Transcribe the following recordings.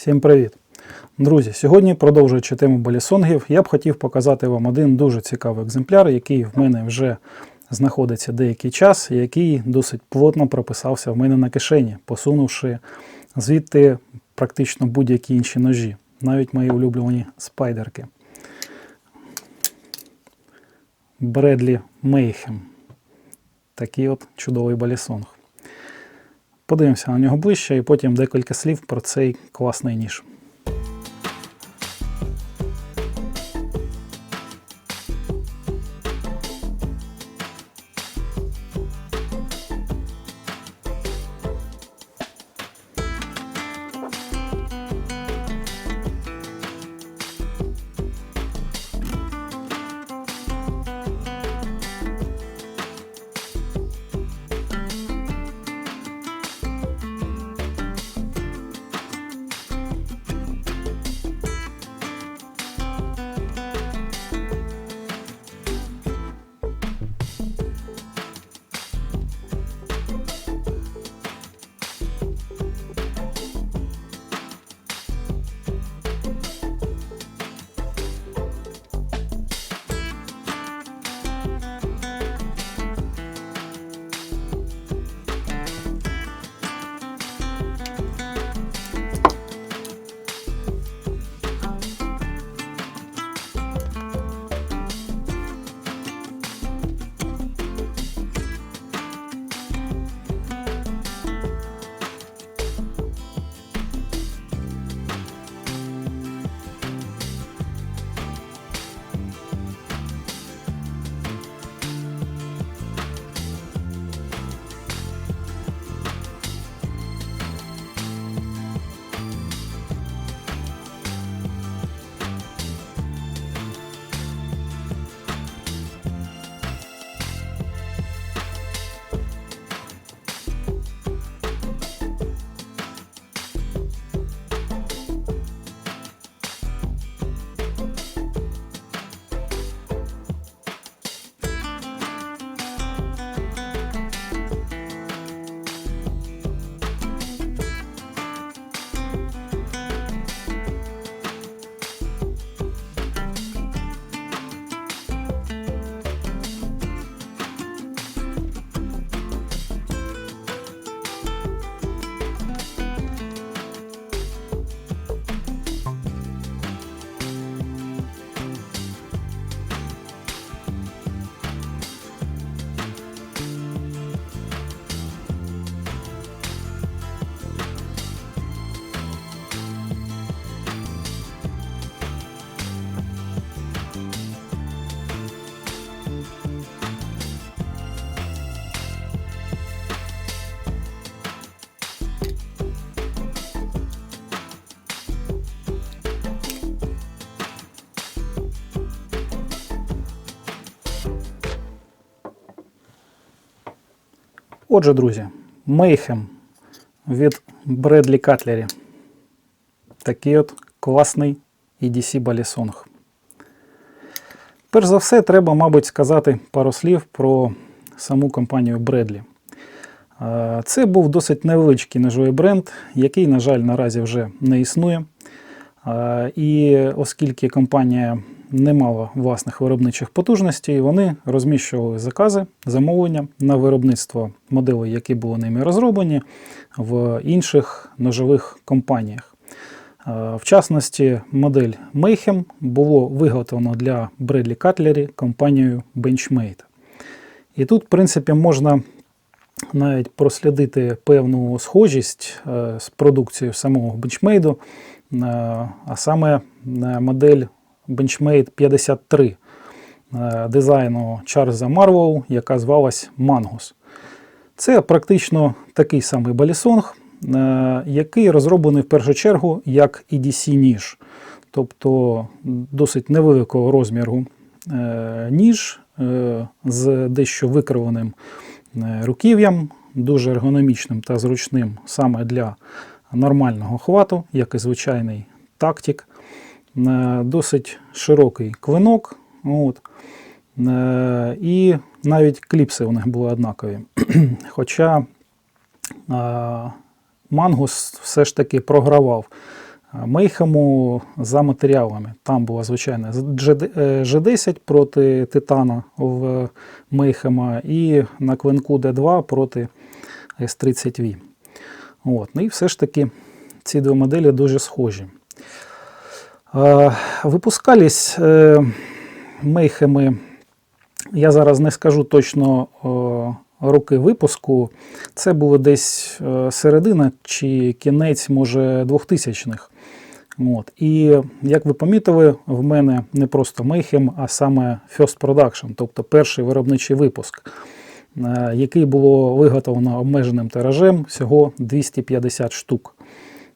Всім привіт! Друзі, сьогодні, продовжуючи тему балісонгів, я б хотів показати вам один дуже цікавий екземпляр, який в мене вже знаходиться деякий час, який досить плотно прописався в мене на кишені, посунувши звідти практично будь-які інші ножі, навіть мої улюблені спайдерки. Бредлі Мейхем. Такий от чудовий балісонг. Подивимося на нього ближче і потім декілька слів про цей класний ніж. Отже, друзі, Мейхем від Бредлі Катлері. Такий от класний EDC балісонг. Перш за все, треба, мабуть, сказати пару слів про саму компанію Бредлі. Це був досить невеличкий ножовий бренд, який, на жаль, наразі вже не існує. І оскільки компанія не мала власних виробничих потужностей, вони розміщували закази, замовлення на виробництво моделей, які були ними розроблені, в інших ножових компаніях. Е, В частності, модель Mayhem було виготовлено для Bradley Cutlery компанією Benchmade. І тут, в принципі, можна навіть прослідити певну схожість е, з продукцією самого е, а саме е, модель Benchmade 53 е, дизайну Чарльза Марвоу, яка звалась Mangus. Це практично такий самий балісонг, е, який розроблений в першу чергу як EDC-ніж, тобто досить невеликого розміру е, ніж з дещо викривленим е, руків'ям, дуже ергономічним та зручним саме для нормального хвату, як і звичайний тактик. Е, Досить широкий клинок. От. Е, І навіть кліпси у них були однакові. Хоча е, Мангус все ж таки програвав Мейхему за матеріалами. Там була звичайна G10 проти Титана в Мейхема і на клинку D2 проти S30V. От. Ну і все ж таки ці дві моделі дуже схожі. Е, Випускались е, мейхеми, я зараз не скажу точно роки випуску. Це було десь е, середина чи кінець, може, 2000-х. От. І як ви помітили, в мене не просто Mayhem, а саме First Production, тобто перший виробничий випуск, який було виготовлено обмеженим тиражем всього 250 штук.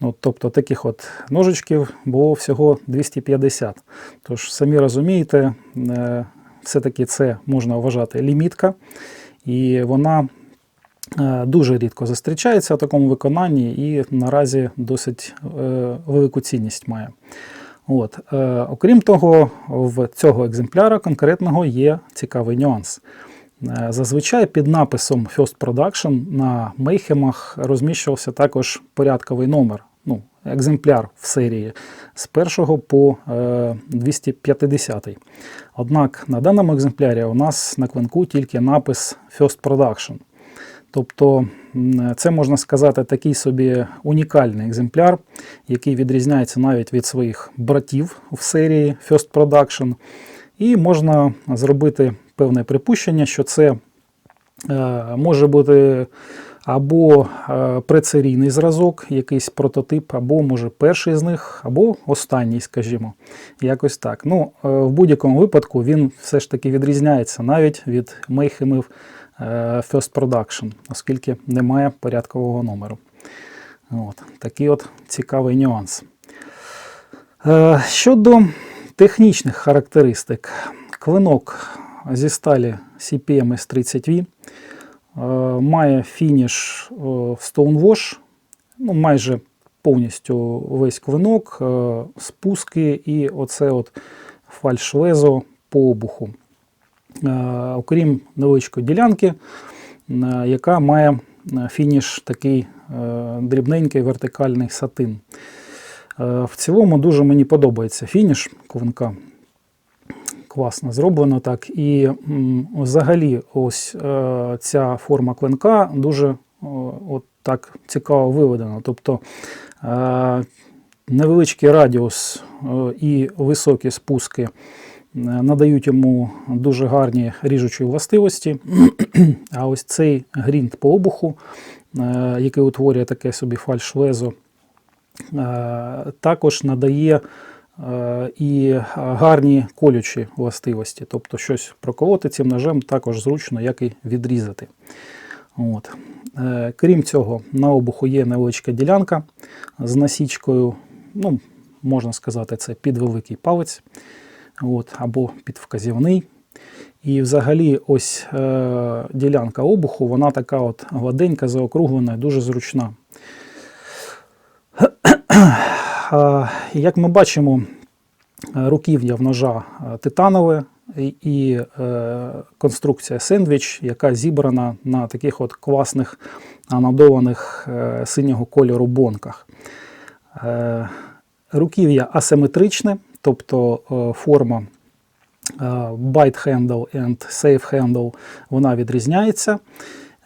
От, тобто таких от ножичків було всього 250. Тож, самі розумієте, е, все-таки це можна вважати лімітка, і вона е, дуже рідко зустрічається в такому виконанні і наразі досить е, велику цінність має. От. Окрім того, в цього екземпляра конкретного є цікавий нюанс. Е, Зазвичай під написом First Production на мейхемах розміщувався також порядковий номер, ну, екземпляр в серії з 1 по е, 250. Однак на даному екземплярі у нас на клинку тільки напис First Production. Тобто це можна сказати такий собі унікальний екземпляр, який відрізняється навіть від своїх братів в серії First Production. І можна зробити певне припущення, що це е, може бути або е, прецерійний зразок, якийсь прототип, або може перший з них, або останній, скажімо. Якось так. Ну, е, в будь-якому випадку він все ж таки відрізняється навіть від мейхемів First Production, оскільки немає порядкового номеру. От, такий от цікавий нюанс. Щодо технічних характеристик, клинок зі сталі CPM S30V е, має фініш е, в Stonewash, ну, майже повністю весь клинок, е, спуски і оце от фальшвезо по обуху. Окрім невеличкої ділянки, яка має фініш такий дрібненький вертикальний сатин. В цілому дуже мені подобається фініш клинка. Класно зроблено так. І взагалі, ось е, ця форма клинка дуже от так цікаво виведена. Тобто е, невеличкий радіус е, і високі спуски надають йому дуже гарні ріжучі властивості. А ось цей грінт по обуху, який утворює таке собі фальш-лезо, також надає і гарні колючі властивості. Тобто щось проколоти цим ножем також зручно, як і відрізати. От. Е, Крім цього, на обуху є невеличка ділянка з насічкою, ну, можна сказати, це під великий палець от, або під вказівний. І взагалі ось е, ділянка обуху, вона така от гладенька, заокруглена, дуже зручна. Як ми бачимо, е, руків'я в ножа е, титанове і, е, конструкція сендвіч, яка зібрана на таких от класних анодованих синього кольору бонках. Руків'я асиметричне, тобто форма Byte Handle and Safe Handle вона відрізняється.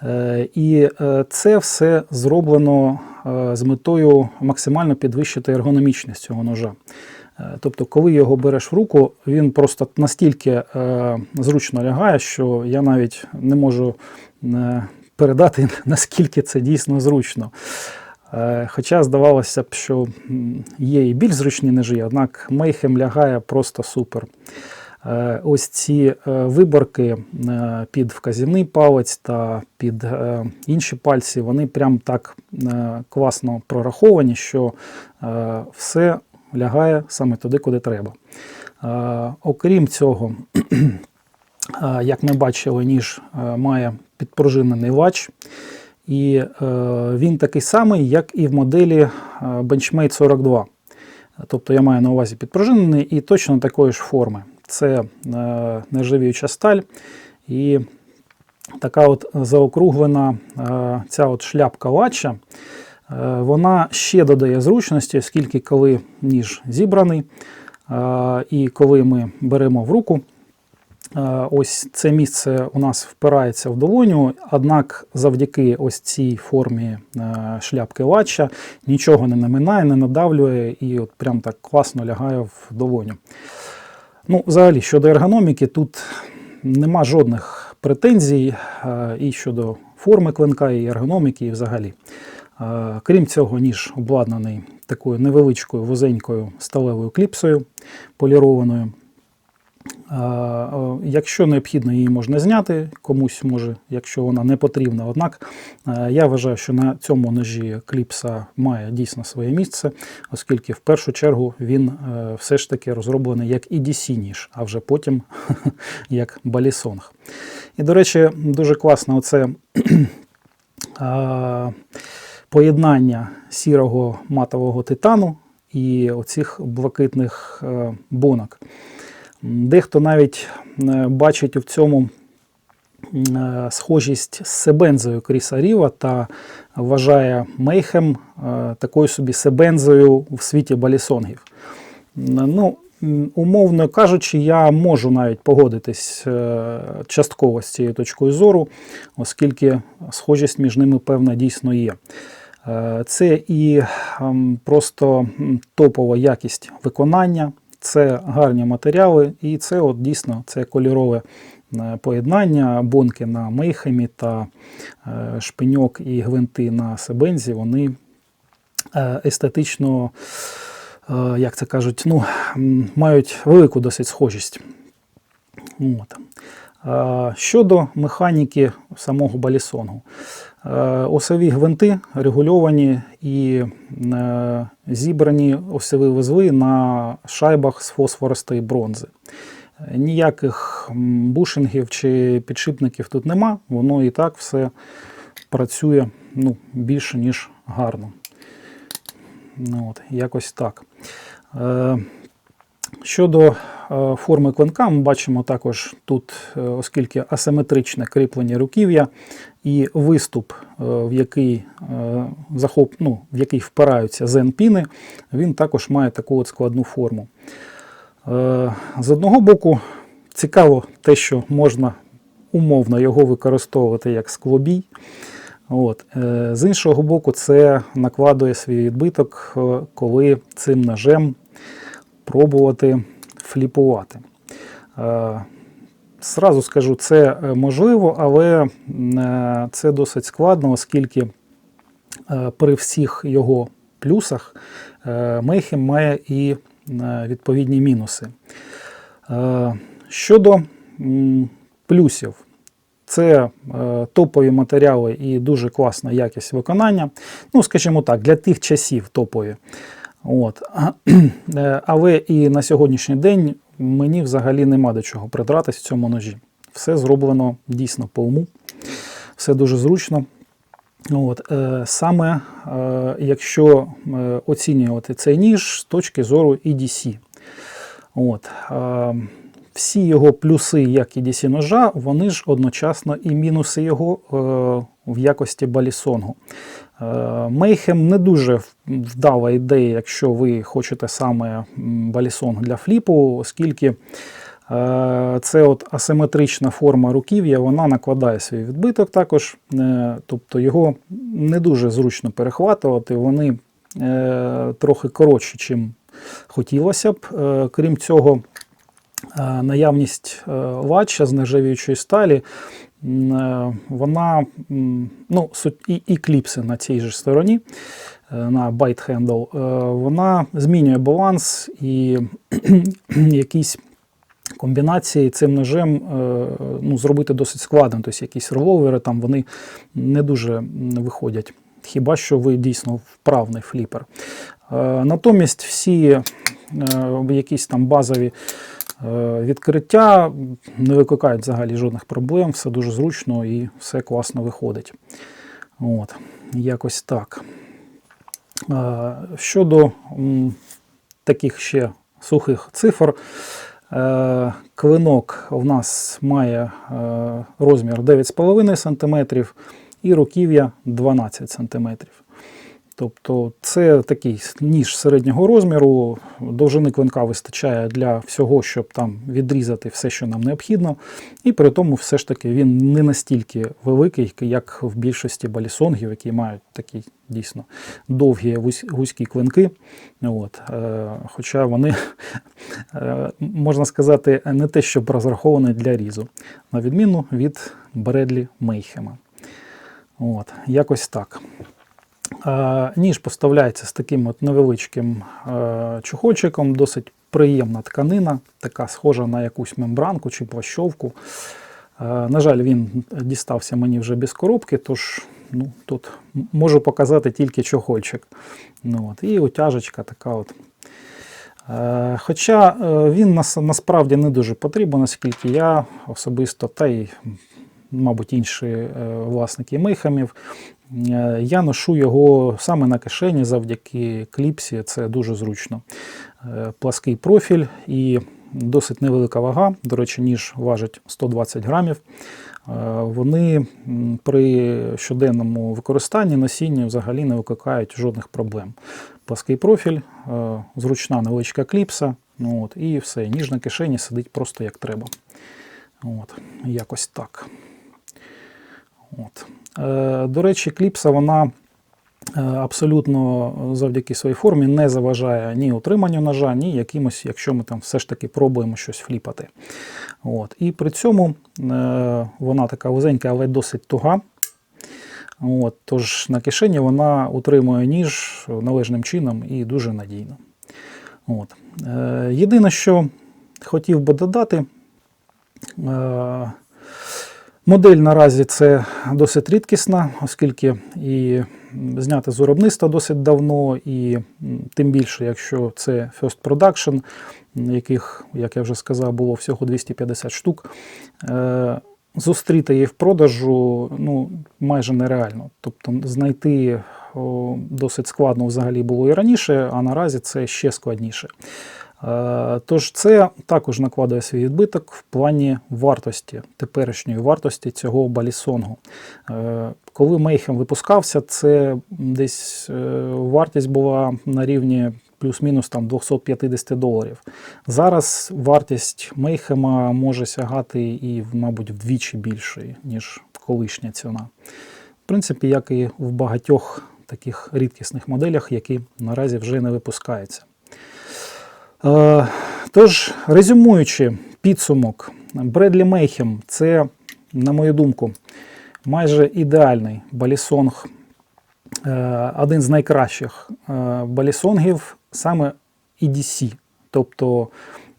Е, І е, це все зроблено е, з метою максимально підвищити ергономічність цього ножа. Тобто, коли його береш в руку, він просто настільки зручно лягає, що я навіть не можу передати, наскільки це дійсно зручно. Хоча здавалося б, що є і більш зручні ножі, однак Mayhem лягає просто супер. Е, Ось ці е, виборки е, під вказівний палець та під інші пальці, вони прям так класно прораховані, що все лягає саме туди, куди треба. Окрім цього, як ми бачили, ніж має підпружинений лач. І він такий самий, як і в моделі Benchmade 42. Тобто я маю на увазі підпружинений і точно такої ж форми. Це е, нержавіюча сталь і така от заокруглена е, ця от шляпка лача. Е, Вона ще додає зручності, оскільки коли ніж зібраний, і коли ми беремо в руку, ось це місце у нас впирається в долоню, однак завдяки ось цій формі шляпки латча нічого не наминає, не надавлює і от прям так класно лягає в долоню. Ну, взагалі, щодо ергономіки, тут нема жодних претензій е, і щодо форми клинка, і ергономіки, і взагалі. Е, Крім цього, ніж обладнаний такою невеличкою вузенькою сталевою кліпсою полірованою. Якщо необхідно, її можна зняти, комусь може, якщо вона не потрібна. Однак е, я вважаю, що на цьому ножі кліпса має дійсно своє місце, оскільки в першу чергу він е, все ж таки розроблений як EDC ніж, а вже потім як балісонг. І, до речі, дуже класно оце поєднання сірого матового титану і оцих блакитних е, бонок. Дехто навіть е, бачить в цьому е, схожість з себензою Кріса Ріва та вважає Мейхем е, такою собі себензою в світі балісонгів. Ну, умовно кажучи, я можу навіть погодитись частково з цією точкою зору, оскільки схожість між ними певна дійсно є. Це і ем, просто топова якість виконання, це гарні матеріали, і це от дійсно це кольорове е, поєднання, бонки на мейхемі та е, шпиньок і гвинти на себензі, вони е, естетично, як це кажуть, ну, мають велику досить схожість. От. Щодо механіки самого балісонгу. Е, Осові гвинти регульовані і е, зібрані осьові вузли на шайбах з фосфористої бронзи. Е, Ніяких бушингів чи підшипників тут нема, воно і так все працює ну, більше, ніж гарно. Ну, от, якось так. Щодо е, форми клинка, ми бачимо також тут, е, оскільки асиметричне кріплення руків'я і виступ, е, в який, захоп, ну, в який впираються зенпіни, він також має таку от складну форму. З одного боку, цікаво те, що можна умовно його використовувати як склобій. От. З іншого боку, це накладує свій відбиток, коли цим ножем пробувати фліпувати. Е, Зразу скажу, це е, можливо, але е, це досить складно, оскільки при всіх його плюсах Мейхем має і відповідні мінуси. Щодо плюсів, це топові матеріали і дуже класна якість виконання. Ну, скажімо так, для тих часів топові. От. Але і на сьогоднішній день мені взагалі нема до чого придратись в цьому ножі. Все зроблено дійсно по уму, все дуже зручно. От, е, саме е, якщо е, оцінювати цей ніж з точки зору EDC. От, всі його плюси, як EDC ножа, вони ж одночасно і мінуси його в якості балісонгу. Мейхем не дуже вдала ідея, якщо ви хочете саме м, балісонг для фліпу, оскільки е, це от асиметрична форма руків'я, вона накладає свій відбиток також, е, тобто його не дуже зручно перехватувати, вони е, трохи коротші, чим хотілося б. Крім цього, наявність латча з нержавіючої сталі, вона ну, і, і кліпси на цій же стороні, е, на Byte Handle, е, вона змінює баланс і якісь комбінації цим ножем е, ну, зробити досить складно. Тобто якісь роловери там вони не дуже виходять. Хіба що ви дійсно вправний фліпер. Е, Натомість всі е, якісь там базові е, відкриття не викликають взагалі жодних проблем, все дуже зручно і все класно виходить. От, якось так. Е, Щодо таких ще сухих цифр, е, клинок у нас має е, розмір 9,5 см і руків'я 12 см. Тобто це такий ніж середнього розміру, довжини клинка вистачає для всього, щоб там відрізати все, що нам необхідно. І при тому все ж таки він не настільки великий, як в більшості балісонгів, які мають такі дійсно довгі вузькі клинки. От. Е, Хоча вони, е, можна сказати, не те, щоб розраховані для різу, на відміну від Бредлі Мейхема. От, якось так. Е, Ніж поставляється з таким от невеличким е, чохольчиком, досить приємна тканина, така схожа на якусь мембранку чи плащовку. Е, На жаль, він дістався мені вже без коробки, тож ну, тут можу показати тільки чохольчик. Ну, от, і утяжечка така от. Хоча він нас, насправді не дуже потрібен, оскільки я особисто, та й, мабуть, інші власники мейхамів, я ношу його саме на кишені завдяки кліпсі, це дуже зручно. Е, Плаский профіль і досить невелика вага. До речі, ніж важить 120 грамів. Е, Вони при щоденному використанні носінні взагалі не викликають жодних проблем. Плаский профіль, е, зручна невеличка кліпса, ну от, і все. Ніж на кишені сидить просто як треба. От, якось так. От. Е, До речі, кліпса вона е, абсолютно завдяки своїй формі не заважає ні утриманню ножа, ні якимось, якщо ми там все ж таки пробуємо щось фліпати. От. І при цьому е, вона така вузенька, але досить туга. От, тож на кишені вона утримує ніж належним чином і дуже надійно. От. Е, єдине, що хотів би додати, е, модель наразі це досить рідкісна, оскільки і знята з виробництва досить давно, і тим більше, якщо це First Production, яких, як я вже сказав, було всього 250 штук. Е, Зустріти її в продажу ну, майже нереально. Тобто знайти досить складно взагалі було і раніше, а наразі це ще складніше. Е, Тож це також накладає свій відбиток в плані вартості, теперішньої вартості цього балісонгу. Е, Коли Мейхем випускався, це десь е, вартість була на рівні плюс-мінус там 250 доларів. Зараз вартість Мейхема може сягати і, мабуть, вдвічі більшої, ніж колишня ціна. В принципі, як і в багатьох таких рідкісних моделях, які наразі вже не випускаються. Е, Тож, резюмуючи підсумок, Бредлі Мейхем це, на мою думку, майже ідеальний балісонг, е, один з найкращих е, балісонгів саме EDC, тобто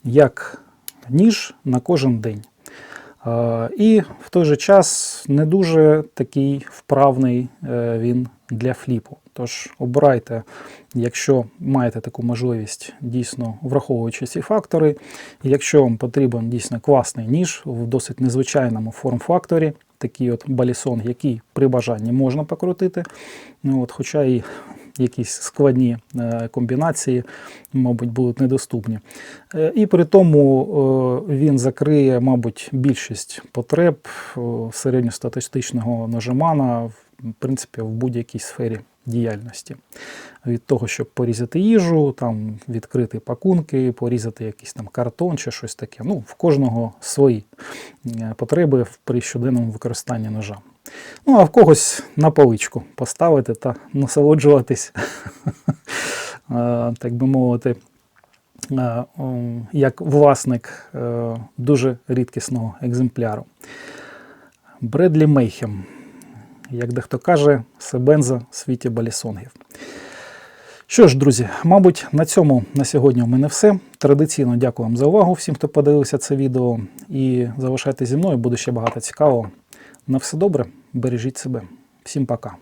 як ніж на кожен день. І в той же час не дуже такий вправний він для фліпу. Тож обирайте, якщо маєте таку можливість, дійсно враховуючи ці фактори. Якщо вам потрібен дійсно класний ніж в досить незвичайному форм-факторі, такий от балісон, який при бажанні можна покрутити, ну, от, хоча і якісь складні е, комбінації, мабуть, будуть недоступні. Е, І при тому е, він закриє, мабуть, більшість потреб середньостатистичного ножемана, в принципі, в будь-якій сфері діяльності. Від того, щоб порізати їжу, там, відкрити пакунки, порізати якийсь там картон чи щось таке. Ну, в кожного свої е, потреби при щоденному використанні ножа. Ну, а в когось на поличку поставити та насолоджуватись, е, так би мовити, е, як власник дуже рідкісного екземпляру. Бредлі Мейхем, як дехто каже, Себенза в світі балісонгів. Що ж, друзі, мабуть, на цьому на сьогодні у мене все. Традиційно дякую вам за увагу всім, хто подивився це відео. І залишайтеся зі мною, буде ще багато цікавого. На все добре, бережіть себе. Всім пока.